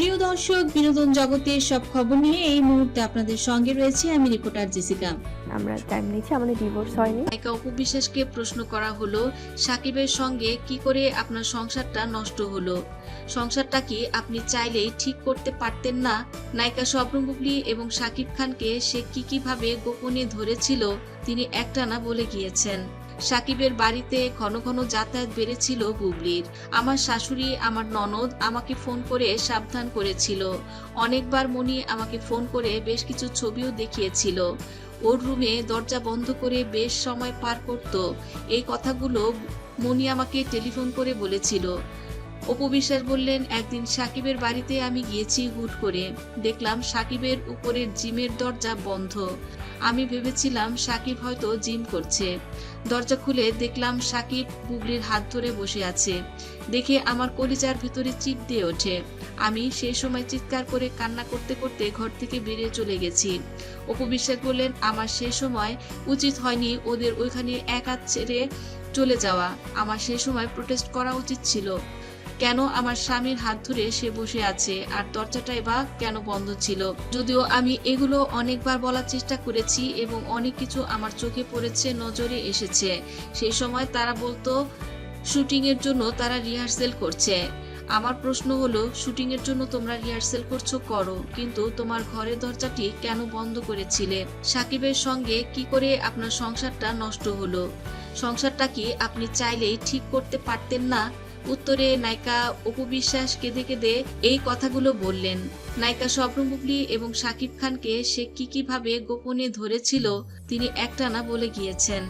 প্রিয় দর্শক বিনোদন জগতের সব খবর নিয়ে এই মুহূর্তে আপনাদের সঙ্গে রয়েছে আমি রিপোর্টার জেসিকা। আমরা টাইম নিচ্ছি আমাদের ডিভোর্স হয়নি। নায়িকা অপু বিশ্বাসকে প্রশ্ন করা হলো সাকিবের সঙ্গে কি করে আপনার সংসারটা নষ্ট হলো? সংসারটা কি আপনি চাইলেই ঠিক করতে পারতেন না? নায়িকা স্বপ্ন বুবলি এবং সাকিব খানকে সে কি কীভাবে গোপনে ধরেছিল তিনি একটানা বলে গিয়েছেন। সাকিবের বাড়িতে ঘন ঘন যাতায়াত বেড়েছিল হুগলির আমার শাশুড়ি, আমার ননদ আমাকে ফোন করে সাবধান করেছিল। অনেকবার মনি আমাকে ফোন করে বেশ কিছু ছবিও দেখিয়েছিল। ওর রুমে দরজা বন্ধ করে বেশ সময় পার করত। এই কথাগুলো মনি আমাকে টেলিফোন করে বলেছিল। অপু বিশ্বাস বললেন, একদিন সাকিবের বাড়িতে আমি গিয়েছি হুট করে। দেখলাম সাকিবের উপরের জিমের দরজা বন্ধ। আমি ভেবেছিলাম সাকিব হয়তো জিম করছে। দরজা খুলে দেখলাম সাকিব বুবলির হাত ধরে বসে আছে। দেখে আমার কলিজার ভিতরে চিপ দিয়ে ওঠে। আমি সেই সময় চিৎকার করে কান্না করতে করতে ঘর থেকে বেরিয়ে চলে গেছি। অপু বিশ্বাস বললেন, আমার সেই সময় উচিত হয়নি ওদের ওইখানে একা ছেড়ে চলে যাওয়া। আমার সেই সময় প্রোটেস্ট করা উচিত ছিল। কেন আমার স্বামীর হাত ধরে সে বসে আছে? আর দরজাটাই বা কেন বন্ধ ছিল? যদিও আমি এগুলো অনেকবার বলার চেষ্টা করেছি এবং অনেক কিছু আমার চোখে পড়েছে, নজরে এসেছে। সেই সময় তারা বলতো শুটিং এর জন্য তারা রিহার্সেল করছে। আমার প্রশ্ন হলো শুটিং এর জন্য তোমরা রিহার্সেল করছ করো, কিন্তু তোমার ঘরের দরজাটি কেন বন্ধ করেছিলে? সাকিবের সঙ্গে কি করে আপনার সংসারটা নষ্ট হলো? সংসারটা কি আপনি চাইলেই ঠিক করতে পারতেন না? উত্তরে নায়িকা অপু বিশ্বাস কেঁদে কেঁদে এই কথাগুলো বললেন। নায়িকা স্বপ্ন বুবলি এবং শাকিব খানকে সে কি কীভাবে গোপনে ধরেছিল, তিনি একটানা বলে গিয়েছেন।